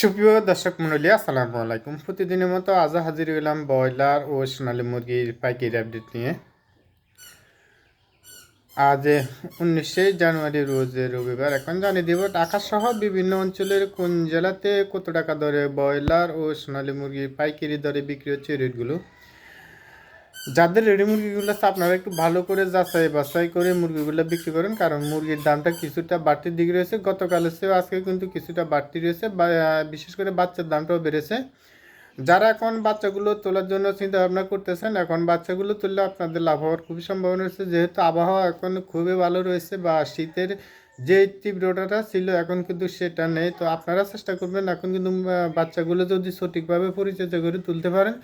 সুপ্রিয় দর্শক মন্ডলী আসসালামু আলাইকুম। প্রতিদিনের মতো আজও হাজির হলাম ব্রয়লার ও সোনালী মুরগির পাইকারি আপডেট নিয়ে। আজ উনিশে জানুয়ারি, রোজ রবিবার। এখন জানিয়ে দেব টাকা সহ বিভিন্ন অঞ্চলের কোন জেলাতে কত টাকা দরে ব্রয়লার ও সোনালী মুরগির পাইকারি দরে বিক্রি হচ্ছে রেটগুলো? যাদের রেডি মুরগিগুলো আছে, আপনারা একটু ভালো করে যাচাই বাছাই করে মুরগিগুলো বিক্রি করেন। কারণ মুরগির দামটা কিছুটা বাড়তির দিকে রয়েছে। গতকালের চেয়েও আজকে কিন্তু কিছুটা বাড়তি রয়েছে। বিশেষ করে বাচ্চার দামটাও বেড়েছে। যারা এখন বাচ্চাগুলো তোলার জন্য চিন্তা ভাবনা করতেছেন, এখন বাচ্চাগুলো তুললে আপনাদের লাভ হওয়ার খুবই সম্ভাবনা রয়েছে। যেহেতু আবহাওয়া এখন খুবই ভালো রয়েছে বা শীতের যে তীব্রতাটা ছিল, এখন কিন্তু সেটা নেই। তো আপনারা চেষ্টা করবেন এখন কিন্তু বাচ্চাগুলো যদি সঠিকভাবে পরিচর্যা করে তুলতে পারেন।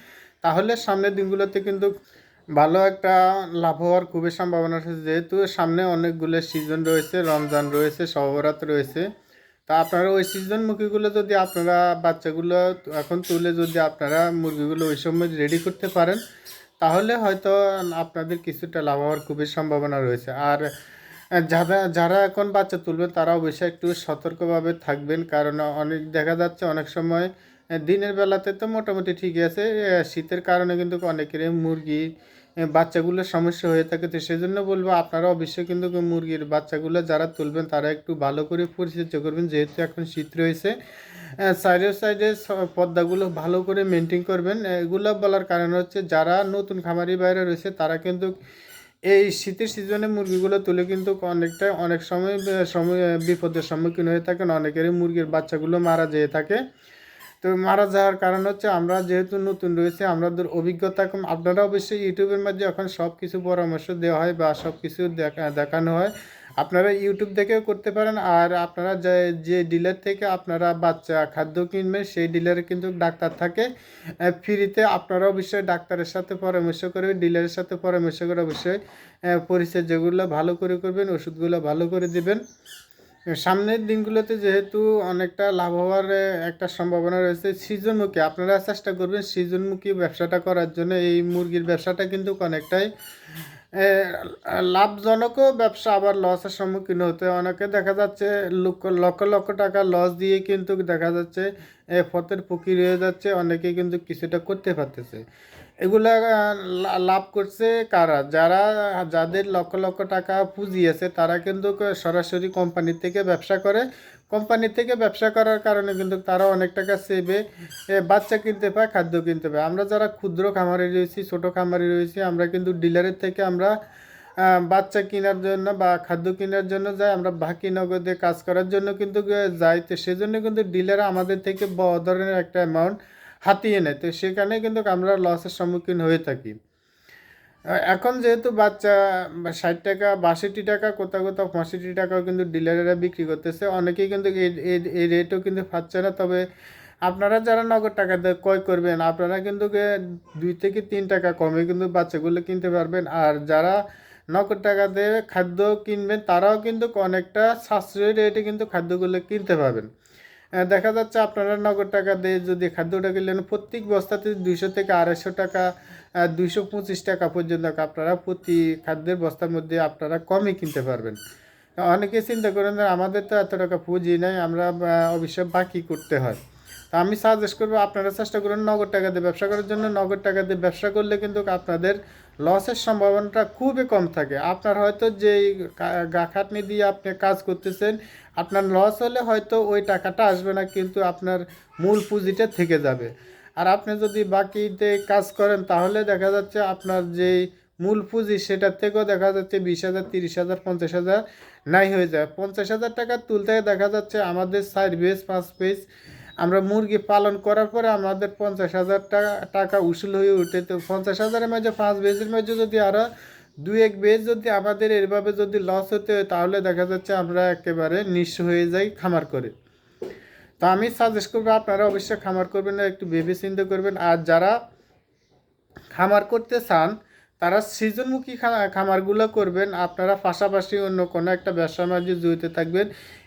তাহলে সামনের দিনগুলোতে কিন্তু ভালো একটা লাভ হওয়ার খুবই সম্ভাবনা রয়েছে যেহেতু সামনে অনেকগুলো সিজন রয়েছে, রমজান রয়েছে সহবরাত রয়েছে। তা আপনারা ওই সিজন মুরগিগুলো যদি আপনারা, বাচ্চাগুলো এখন তুলে যদি আপনারা মুরগিগুলো ওই সময় রেডি করতে পারেন, তাহলে হয়তো আপনাদের কিছুটা লাভ হওয়ার খুবই সম্ভাবনা রয়েছে। আর যারা যারা এখন বাচ্চা তুলবে তারা অবশ্যই একটু সতর্কভাবে থাকবেন। কারণ অনেক, দেখা যাচ্ছে অনেক সময় দিনের বেলাতে তো মোটামুটি ঠিকই আছে। শীতের কারণে কিন্তু অনেকেরই মুরগি বাচ্চাগুলোর সমস্যা হয়ে থাকে। তো সেজন্য বলব আপনারা অবশ্যই কিন্তু মুরগির বাচ্চাগুলো যারা তুলবেন, তারা একটু ভালো করে পরিচর্যা করবেন। যেহেতু এখন শীত রয়েছে সাইডে সাইডে পর্দাগুলো ভালো করে মেনটেন করবেন। এগুলো বলার কারণ হচ্ছে, যারা নতুন খামারি বাইরে রয়েছে, তারা কিন্তু এই শীতের সিজনে মুরগিগুলো তুলে কিন্তু অনেকটা, অনেক সময় সময় বিপদের সম্মুখীন হয়ে থাকেন। অনেকেরই মুরগির বাচ্চাগুলো মারা যেয়ে থাকে। তো মারা যাওয়ার কারণ হচ্ছে আমরা যেহেতু নতুন রয়েছে, আমাদের অভিজ্ঞতা কম। আপনারা অবশ্যই ইউটিউবের মধ্যে এখন সব কিছু পরামর্শ দেওয়া হয় বা সব কিছু দেখা, দেখানো হয়। আপনারা ইউটিউব থেকেও করতে পারেন আর আপনারা যে যে ডিলার থেকে আপনারা বাচ্চা খাদ্য কিনবেন, সেই ডিলারে কিন্তু ডাক্তার থাকে। ফ্রিতে আপনারা অবশ্যই ডাক্তারের সাথে পরামর্শ করে, ডিলারের সাথে পরামর্শ করে অবশ্যই পরিচয় যেগুলো ভালো করে করবেন, ওষুধগুলো ভালো করে দিবেন। সামনের দিনগুলোতে যেহেতু অনেকটা লাভ হওয়ার একটা সম্ভাবনা রয়েছে সৃজনমুখী। আপনারা চেষ্টা করবেন সৃজনমুখী ব্যবসাটা করার জন্য। এই মুরগির ব্যবসাটা কিন্তু অনেকটাই লাভজনকও ব্যবসা, আবার লসের সম্মুখীন হতে অনেকে দেখা যাচ্ছে লক্ষ লক্ষ টাকা লস দিয়ে কিন্তু দেখা যাচ্ছে ফতের ফকির হয়ে যাচ্ছে। অনেকে কিন্তু কিছুটা করতে পারতেছে। এগুলা লাভ করছে কারা? যারা, যাদের লক্ষ লক্ষ টাকা পুঁজি আছে তারা কিন্তু সরাসরি কোম্পানি থেকে ব্যবসা করে। কোম্পানি থেকে ব্যবসা করার কারণে কিন্তু তারা অনেক টাকা সেভে বাচ্চা কিনতে পায়, খাদ্য কিনতে পায়। আমরা যারা ক্ষুদ্র খামারে রয়েছি, ছোট খামারে রয়েছি, আমরা কিন্তু ডিলারের থেকে আমরা বাচ্চা কেনার জন্য বা খাদ্য কেনার জন্য যাই, আমরা বাকি নগদে কাজ করার জন্য কিন্তু যাই। তো সেজন্য কিন্তু ডিলার আমাদের থেকে বড় ধরনের একটা অ্যামাউন্ট হাতিয়ে নেয়। তো সেখানে কিন্তু আমরা লসের সম্মুখীন হয়ে থাকি। এখন যেহেতু বাচ্চা ষাট টাকা, বাষট্টি টাকা, কোথাও কোথাও পঁয়ষট্টি টাকাও কিন্তু ডিলারেরা বিক্রি করতেছে। অনেকেই কিন্তু এই- রেটও কিন্তু পাচ্ছে না। তবে আপনারা যারা নগদ টাকা দিয়ে ক্রয় করবেন, আপনারা কিন্তু দুই থেকে তিন টাকা কমে কিন্তু বাচ্চাগুলো কিনতে পারবেন। আর যারা নগদ টাকা দিয়ে খাদ্য কিনবেন, তারাও কিন্তু অনেকটা সাশ্রয়ী রেটে কিন্তু খাদ্যগুলো কিনতে পারবেন। দেখা যাচ্ছে আপনারা নগদ টাকা দিয়ে যদি খাদ্যটা কিনলেন, প্রত্যেক বস্তাতে দুইশো থেকে আড়াইশো টাকা দুইশো পঁচিশ টাকা পর্যন্ত আপনারা প্রতি খাদ্যের বস্তার মধ্যে আপনারা কমই কিনতে পারবেন। অনেকে চিন্তা করেন আমাদের তো এত টাকা পুঁজি নাই, আমরা অবশ্য বাকি করতে হয়। আমি সাজেস্ট করব আপনারা চেষ্টা করুন নগদ টাকা দিয়ে ব্যবসা করার জন্য। নগদ টাকা দিয়ে ব্যবসা করলে কিন্তু আপনাদের লসের সম্ভাবনাটা খুবই কম থাকে। আপনার হয়তো যেই কা- গা খাটনি দিয়ে আপনি কাজ করতেছেন, আপনার লস হলে হয়তো ওই টাকাটা আসবে না, কিন্তু আপনার মূল পুঁজিটা থেকে যাবে। আর আপনি যদি বাকিতে কাজ করেন, তাহলে দেখা যাচ্ছে আপনার যেই মূল পুঁজি, সেটার থেকেও দেখা যাচ্ছে বিশ হাজার, তিরিশ হাজার, পঞ্চাশ হাজার নাই হয়ে যায়। পঞ্চাশ হাজার টাকা তুলতে দেখা যাচ্ছে আমাদের সাইড বেস পাঁচ পেজ আমরা মুরগি পালন করার পরে আমাদের পঞ্চাশ হাজার টাকা টাকা উসুল হয়ে উঠে তো পঞ্চাশ হাজারের মাঝে পাঁচ বেজের মাঝে যদি আরও দু এক বেজ যদি আমাদের এভাবে যদি লস হতে হয়, তাহলে দেখা যাচ্ছে আমরা একেবারে নিঃস্ব হয়ে যাই খামার করে। তো আমি সাজেস্ট করব, আপনারা অবশ্যই খামার করবেন না, একটু ভেবে চিন্তা করবেন। আর যারা খামার করতে চান, তারা সৃজনমুখী খামারগুলো করবেন। আপনারা পাশাপাশি অন্য কোনো একটা ব্যবসার মাঝে জড়িত থাকবেন।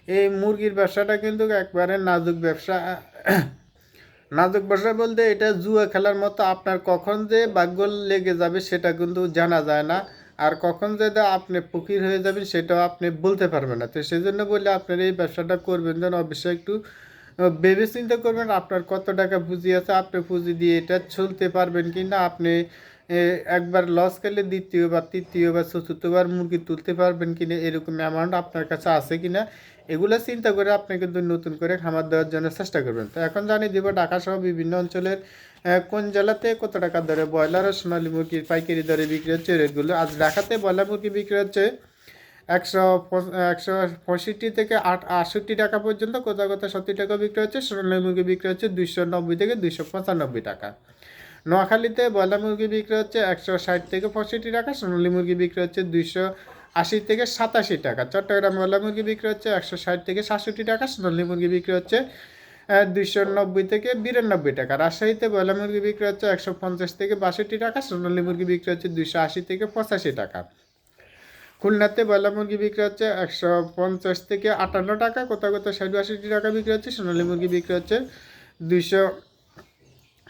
এই মুরগির ব্যবসাটা কিন্তু একবারে নাজুক ব্যবসা। নাজুক ব্যবসা বলতে এটা জুয়া খেলার মতো, আপনার কখন যে ভাগ্য লেগে যাবে সেটা কিন্তু জানা যায় না। আর কখন যে আপনি ফকির হয়ে যাবেন সেটাও আপনি বলতে পারবেন না। তো সেই জন্য বলে আপনার এই ব্যবসাটা করবেন যেন অবশ্যই একটু ভেবে চিন্তা করবেন আপনার কত টাকা পুঁজি আছে, আপনি পুঁজি দিয়ে এটা চলতে পারবেন কি না আপনি একবার লস খেলে দ্বিতীয়বার তৃতীয়বার চতুর্থবার মুরগি তুলতে পারবেন কিনা এরকম অ্যামাউন্ট আপনার কাছে আছে কিনা, এগুলো চিন্তা করে আপনি কিন্তু নতুন করে খামার দেওয়ার জন্য চেষ্টা করবেন। তো এখন জানিয়ে দিব ঢাকা সহ বিভিন্ন অঞ্চলের কোন জেলাতে কত টাকা দরে ব্রয়লার ও সোনালী মুরগির পাইকারি দরে বিক্রি হচ্ছে রেটগুলো আজ ঢাকাতে ব্রয়লার মুরগি বিক্রি হচ্ছে একশো একশো পঁয়ষট্টি থেকে আট, আটষট্টি টাকা পর্যন্ত, কোথাও কোথাও সত্তর টাকা বিক্রি হচ্ছে, সোনালী মুরগি বিক্রি হচ্ছে দুইশো নব্বই থেকে দুইশো পঁচানব্বই টাকা। নোয়াখালীতে ব্রয়লার মুরগি বিক্রি হচ্ছে একশো ষাট থেকে পঁয়ষট্টি টাকা, সোনালী মুরগি বিক্রি হচ্ছে দুইশো আশি থেকে সাতাশি টাকা, চট্টগ্রাম ব্রয়লার মুরগি বিক্রি হচ্ছে একশো ষাট থেকে সাতষট্টি টাকা, সোনালী মুরগি বিক্রি হচ্ছে দুইশো নব্বই থেকে বিরানব্বই টাকা, রাজশাহীতে ব্রয়লার মুরগি বিক্রি হচ্ছে একশো পঞ্চাশ থেকে বাষট্টি টাকা, সোনালী মুরগি বিক্রি হচ্ছে দুইশো আশি থেকে পঁচাশি টাকা। খুলনাতে ব্রয়লার মুরগি বিক্রি হচ্ছে একশো পঞ্চাশ থেকে আটান্ন টাকা কোথাও কোথাও ষাট বাষট্টি টাকা বিক্রি হচ্ছে, সোনালী মুরগি বিক্রি হচ্ছে দুইশো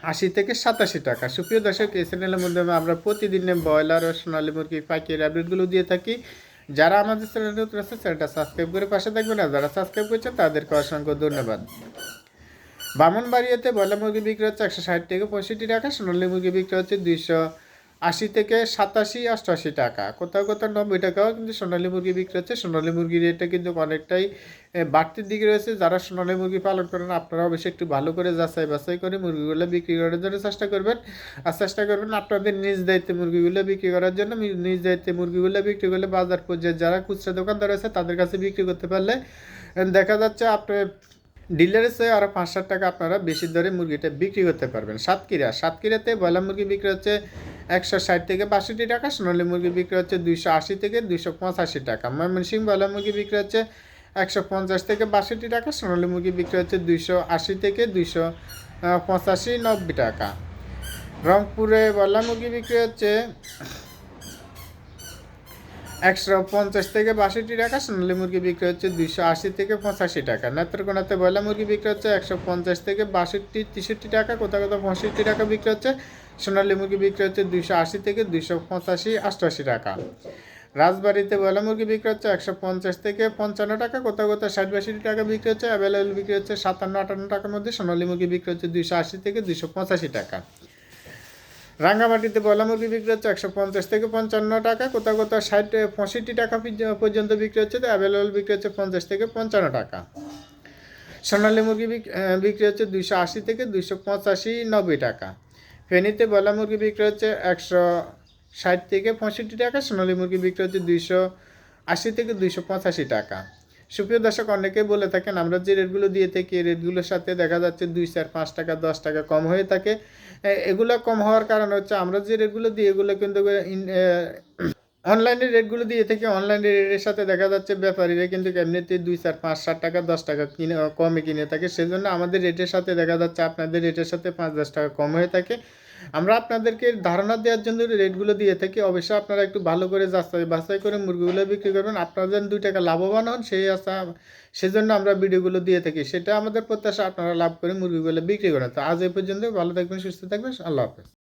আশি থেকে সাতাশি টাকা। সুপ্রিয় দর্শক, এই চ্যানেলের মাধ্যমে আমরা প্রতিদিনে ব্রয়লার ও সোনালী মুরগি পাখির আপডেটগুলো দিয়ে থাকি। যারা আমাদের চ্যানেল নতুন আছে চ্যানেলটা সাবস্ক্রাইব করে পাশে থাকবেন আর যারা সাবস্ক্রাইব করছেন, তাদেরকে অসংখ্য ধন্যবাদ। বামনবাড়িয়াতে ব্রয়লার মুরগি বিক্রি হচ্ছে একশো ষাট থেকে পঁয়ষট্টি টাকা, সোনালী মুরগি বিক্রি হচ্ছে দুইশো আশি থেকে সাতাশি, অষ্টআশি টাকা। কোথাও কোথাও নব্বই টাকাও কিন্তু সোনালী মুরগি বিক্রি হচ্ছে। সোনালী মুরগির রেটটা কিন্তু অনেকটাই বাড়তির দিকে রয়েছে। যারা সোনালী মুরগি পালন করেন আপনারা অবশ্যই একটু ভালো করে যাচাই বাছাই করে মুরগিগুলো বিক্রি করার জন্য চেষ্টা করবেন। আর চেষ্টা করবেন আপনাদের নিজ দায়িত্বে মুরগিগুলো বিক্রি করার জন্য। নিজ দায়িত্বে মুরগিগুলো বিক্রি করলে বাজার পর্যায়ে যারা খুচরা দোকানদার আছে তাদের কাছে বিক্রি করতে পারলে দেখা যাচ্ছে আপনার ডিলারের চেয়ে আরও পাঁচ টাকা আপনারা বেশি দরে মুরগিটা বিক্রি করতে পারবেন। সাতক্ষীরা, সাতক্ষীরাতে ব্রয়লার মুরগি বিক্রি হচ্ছে একশো ষাট থেকে বাষট্টি টাকা, সোনালি মুরগি বিক্রি হচ্ছে দুইশো আশি থেকে দুইশো পঁচাশি টাকা। ময়মনসিংহ ব্রয়লার মুরগি বিক্রি হচ্ছে একশো পঞ্চাশ থেকে বাষট্টি টাকা, সোনালি মুরগি বিক্রি হচ্ছে দুইশো আশি থেকে দুইশো পঁচাশি নব্বই টাকা। রংপুরে ব্রয়লার মুরগি বিক্রি হচ্ছে একশো পঞ্চাশ থেকে বাষট্টি টাকা, সোনালী মুরগি বিক্রি হচ্ছে দুইশো আশি থেকে পঁচাশি টাকা। নেত্রকোনাতে ব্রয়লার মুরগি বিক্রি হচ্ছে একশো পঞ্চাশ থেকে বাষট্টি, তেষট্টি টাকা, কোথাও কোথাও পঁয়ষট্টি টাকা বিক্রি হচ্ছে, সোনালী মুরগি বিক্রি হচ্ছে দুইশো আশি থেকে দুইশো পঁচাশি অষ্টআশি টাকা। রাজবাড়িতে ব্রয়লার মুরগি বিক্রি হচ্ছে একশো পঞ্চাশ থেকে পঞ্চান্ন টাকা, কোথাও কোথাও ষাট, বাষট্টি টাকা বিক্রি হচ্ছে অ্যাভেলেবেল বিক্রি হচ্ছে সাতান্ন, আটান্ন টাকার মধ্যে, সোনালী মুরগি বিক্রি হচ্ছে দুইশো আশি থেকে দুইশো পঁচাশি টাকা। রাঙ্গামাটিতে ব্রয়লার মুরগি বিক্রি হচ্ছে একশো পঞ্চাশ থেকে পঞ্চান্ন টাকা, কোথাও কোথাও ষাট, পঁয়ষট্টি টাকা পর্যন্ত বিক্রি হচ্ছে, তো অ্যাভেলেবল বিক্রি হচ্ছে পঞ্চাশ থেকে পঞ্চান্ন টাকা। সোনালী মুরগি বিক্রি হচ্ছে দুইশো আশি থেকে দুইশো পঁচাশি, নব্বই টাকা। ফেনীতে ব্রয়লার মুরগি বিক্রি হচ্ছে একশো ষাট থেকে পঁয়ষট্টি টাকা, সোনালী মুরগি বিক্রি হচ্ছে দুইশো আশি থেকে দুইশো পঁচাশি টাকা। সুপ্রিয় দর্শক, অনেকেই বলে থাকেন, আমরা যে রেটগুলো দিয়ে থাকি, এই রেটগুলোর সাথে দেখা যাচ্ছে দুই চার, পাঁচ টাকা, দশ টাকা কম হয়ে থাকে। এগুলো কম হওয়ার কারণ হচ্ছে, আমরা যে রেটগুলো দিই, এগুলো কিন্তু অনলাইনে রেটগুলো দিয়ে থেকে, অনলাইনে রেটের সাথে দেখা যাচ্ছে ব্যাপারীরা কিন্তু এমনিতে দুই চার, পাঁচ, সাত টাকা, দশ টাকা কিনে, কমে কিনে থাকে। সেজন্য আমাদের রেটের সাথে দেখা যাচ্ছে, আপনাদের রেটের সাথে পাঁচ, দশ টাকা কম হয়ে থাকে। আমরা আপনাদেরকে ধারণা দেওয়ার জন্য রেটগুলো দিয়ে থাকি। অবশ্যই আপনারা একটু ভালো করে যাচাই বাছাই করে মুরগিগুলো বিক্রি করবেন। আপনারা যেন দুই টাকা লাভবান হন, সেই আশা, সেজন্য আমরা ভিডিওগুলো দিয়ে থাকি। সেটা আমাদের প্রত্যাশা, আপনারা লাভ করে মুরগিগুলো বিক্রি করেন। তো আজ এই পর্যন্ত ভালো থাকবেন, সুস্থ থাকবেন। আল্লাহ হাফেজ।